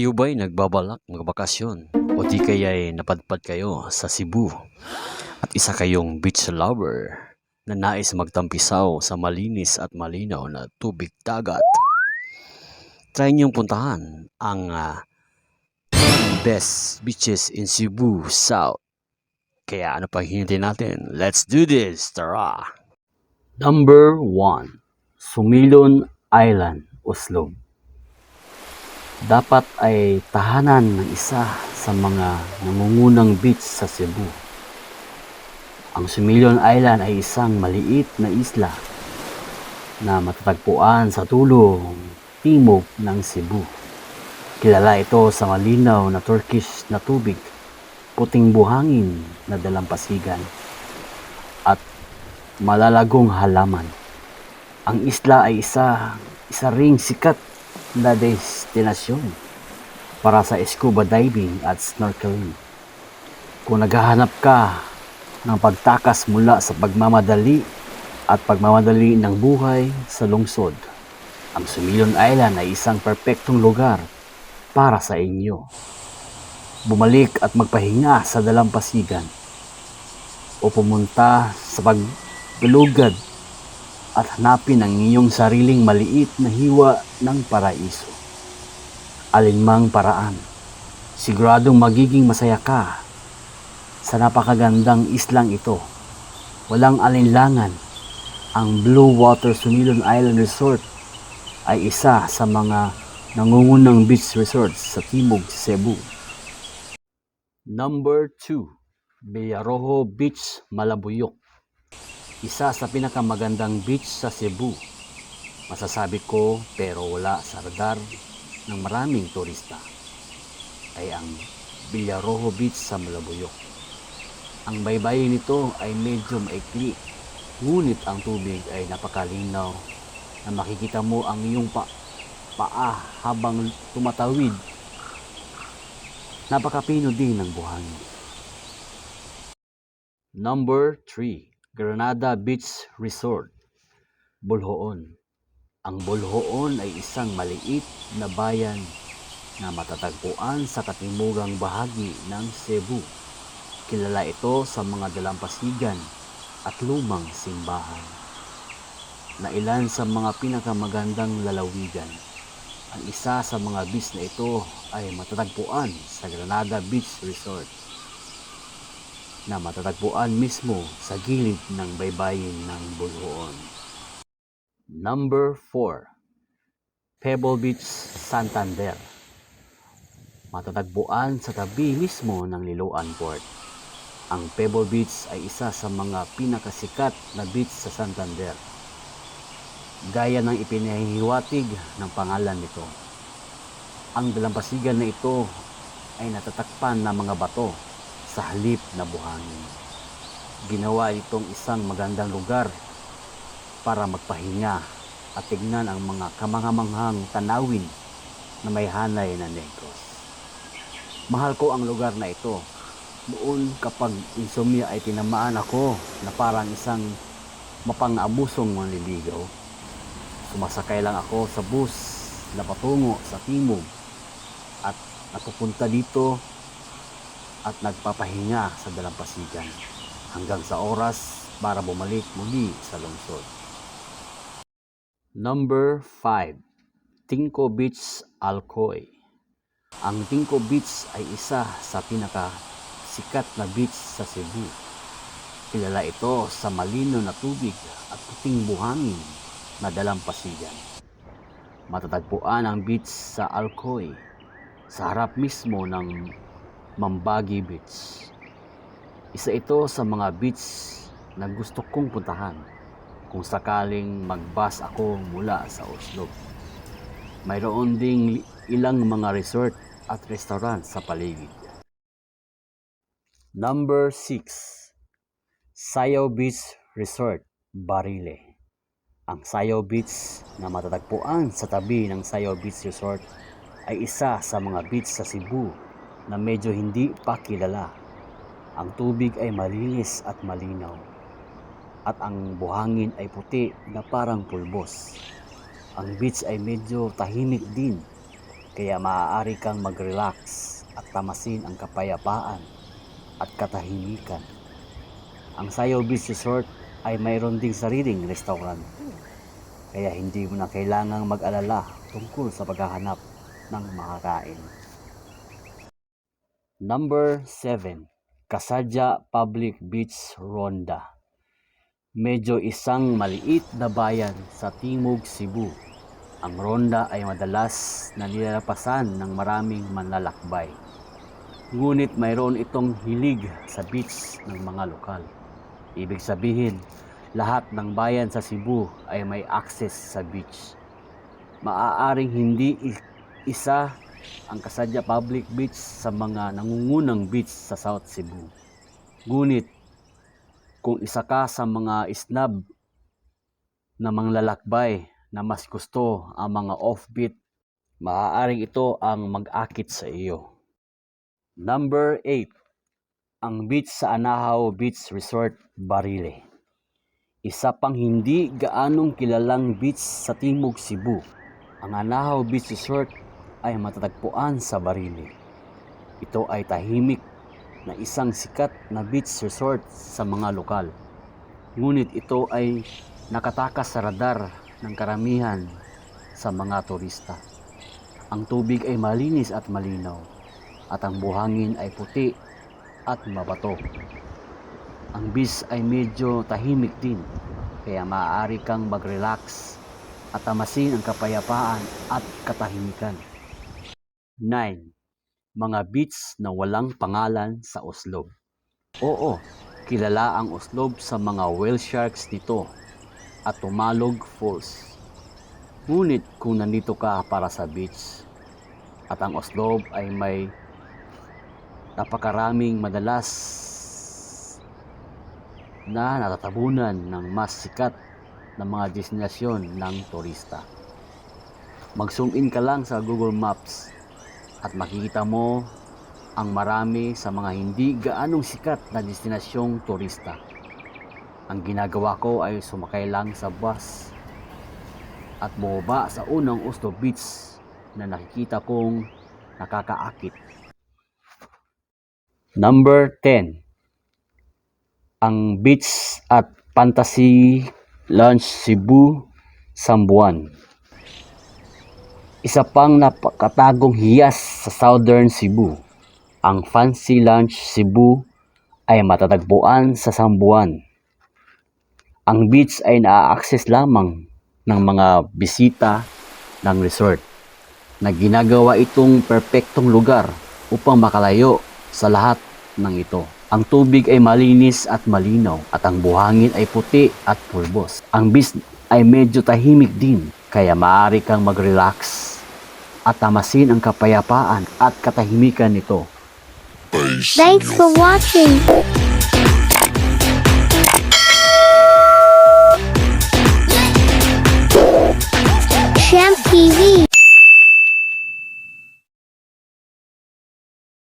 Kayo ba'y nagbabalak magbakasyon o di kaya'y napadpad kayo sa Cebu at isa kayong beach lover na nais magtampisaw sa malinis at malinaw na tubig dagat? Try niyong puntahan ang ah, best beaches in Cebu South. Kaya ano pa hinintay natin? Let's do this! Tara! Number 1 Sumilon Island, Oslo dapat ay tahanan ng isa sa mga nangungunang beach sa Cebu. Ang Sumilon Island ay isang maliit na isla na matatagpuan sa tulong timog ng Cebu. Kilala ito sa malinaw na Turkish na tubig, puting buhangin na dalampasigan, at malalagong halaman. Ang isla ay isa, isa ring sikat na destinasyon para sa scuba diving at snorkeling. Kung naghahanap ka ng pagtakas mula sa pagmamadali at pagmamadali ng buhay sa lungsod, ang Sumilon Island ay isang perpektong lugar para sa inyo. Bumalik at magpahinga sa dalampasigan o pumunta sa paggalugad at hanapin ang iyong sariling maliit na hiwa ng paraiso. Alinmang paraan, siguradong magiging masaya ka sa napakagandang islang ito. Walang alinlangan, ang Blue Water Sumilon Island Resort ay isa sa mga nangungunang beach resorts sa Timog, Cebu. Number 2, Villarojo Beach, Malabuyok isa sa pinakamagandang beach sa Cebu. Masasabi ko pero wala sa radar ng maraming turista ay ang Villarojo Beach sa Malabuyok. Ang baybayin nito ay medyo maikli, ngunit ang tubig ay napakalinaw na makikita mo ang iyong pa paa habang tumatawid. Napakapino din ng buhangin. Number 3 Granada Beach Resort, Bulhoon. Ang Bulhoon ay isang maliit na bayan na matatagpuan sa katimugang bahagi ng Cebu. Kilala ito sa mga dalampasigan at lumang simbahan na ilan sa mga pinakamagandang lalawigan. Ang isa sa mga beach na ito ay matatagpuan sa Granada Beach Resort na matatagpuan mismo sa gilid ng baybayin ng Bulhoon. Number 4 Pebble Beach, Santander Matatagpuan sa tabi mismo ng Liloan Port. Ang Pebble Beach ay isa sa mga pinakasikat na beach sa Santander. Gaya ng ipinahihiwatig ng pangalan nito. Ang dalampasigan na ito ay natatakpan ng mga bato sa halip na buhangin. Ginawa itong isang magandang lugar para magpahinga at tignan ang mga kamangamanghang tanawin na may hanay na negros. Mahal ko ang lugar na ito. Noon kapag insomnia ay tinamaan ako na parang isang mapang-abusong manliligaw. Sumasakay lang ako sa bus na patungo sa timog at napupunta dito at nagpapahinga sa dalampasigan hanggang sa oras para bumalik muli sa lungsod. Number 5. Tinko Beach, Alcoy. Ang Tinko Beach ay isa sa pinaka sikat na beach sa Cebu. Kilala ito sa malino na tubig at puting buhangin na dalampasigan. Matatagpuan ang beach sa Alcoy sa harap mismo ng Mambagi Beach. Isa ito sa mga beach na gusto kong puntahan kung sakaling mag-bus ako mula sa Oslo. Mayroon ding ilang mga resort at restaurant sa paligid. Number 6 Sayaw Beach Resort, Barile. Ang Sayaw Beach na matatagpuan sa tabi ng Sayaw Beach Resort ay isa sa mga beach sa Cebu na medyo hindi pa kilala. Ang tubig ay malinis at malinaw. At ang buhangin ay puti na parang pulbos. Ang beach ay medyo tahimik din. kaya maaari kang mag-relax at tamasin ang kapayapaan at katahimikan. Ang Sayo Beach Resort ay mayroon ding sariling restaurant. Kaya hindi mo na kailangang mag-alala tungkol sa paghahanap ng makakain. Number 7. Kasadya Public Beach Ronda. Medyo isang maliit na bayan sa Timog Cebu. Ang Ronda ay madalas na nilalapasan ng maraming manlalakbay. Ngunit mayroon itong hilig sa beach ng mga lokal. Ibig sabihin, lahat ng bayan sa Cebu ay may access sa beach. Maaaring hindi isa ang Kasadya Public Beach sa mga nangungunang beach sa South Cebu. Ngunit kung isa ka sa mga isnab na manglalakbay na mas gusto ang mga offbeat, maaaring ito ang mag-akit sa iyo. Number 8. Ang beach sa Anahaw Beach Resort, Barile. Isa pang hindi gaanong kilalang beach sa Timog Cebu. Ang Anahaw Beach Resort ay matatagpuan sa Barile. Ito ay tahimik na isang sikat na beach resort sa mga lokal. Ngunit ito ay nakatakas sa radar ng karamihan sa mga turista. Ang tubig ay malinis at malinaw at ang buhangin ay puti at mabato. Ang beach ay medyo tahimik din kaya maaari kang mag-relax at tamasin ang kapayapaan at katahimikan. 9 mga beach na walang pangalan sa Oslob. Oo, kilala ang Oslob sa mga whale sharks nito at Tumalog Falls. Ngunit kung nandito ka para sa beach at ang Oslob ay may napakaraming madalas na natatabunan ng mas sikat na mga destinasyon ng turista. Mag-zoom in ka lang sa Google Maps at makikita mo ang marami sa mga hindi gaanong sikat na destinasyong turista. Ang ginagawa ko ay sumakay lang sa bus at bumaba sa unang Oslo Beach na nakikita kong nakakaakit. Number 10. Ang beach at Fantasy Lounge Cebu, Sambuan. Isa pang napakatagong hiyas sa Southern Cebu. Ang Fancy Lunch Cebu ay matatagpuan sa Sambuan. Ang beach ay naa-access lamang ng mga bisita ng resort na ginagawa itong perpektong lugar upang makalayo sa lahat ng ito. Ang tubig ay malinis at malinaw at ang buhangin ay puti at pulbos. Ang beach ay medyo tahimik din kaya maaari kang mag-relax at tamasin ang kapayapaan at katahimikan nito. Thanks for watching.